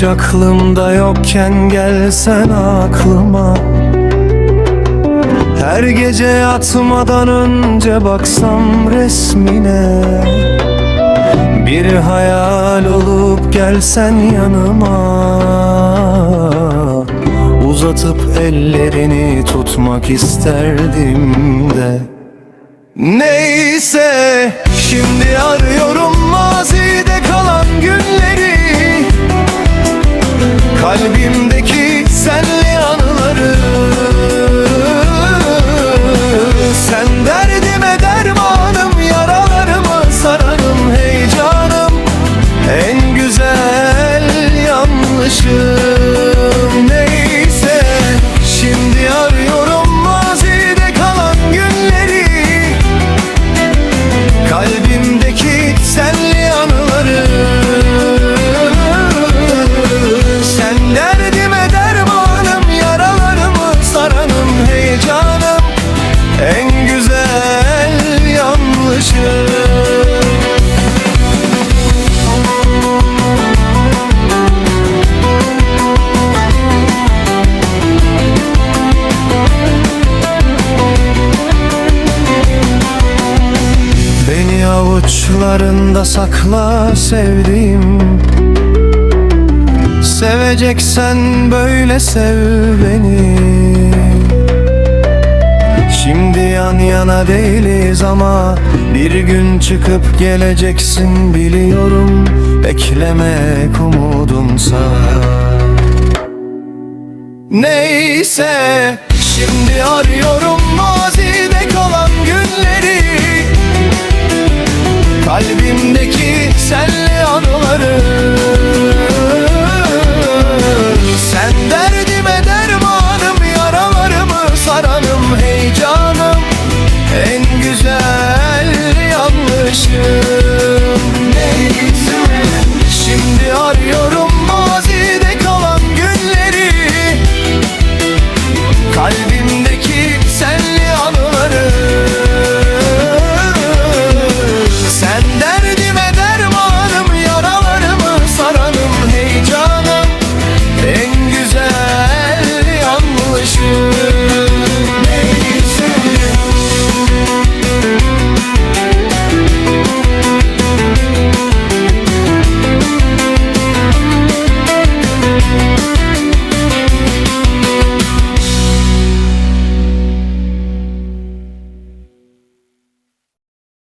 Hiç aklımda yokken gelsen aklıma. Her gece yatmadan önce baksam resmine. Bir hayal olup gelsen yanıma Uzatıp ellerini tutmak isterdim de. Neyse şimdi arıyorum avuçlarında sakla sevdiğim. Seveceksen böyle sev beni. Şimdi yan yana değiliz ama Bir gün çıkıp geleceksin biliyorum. Beklemek umudumsa Neyse Şimdi arıyorum kadar yanlışım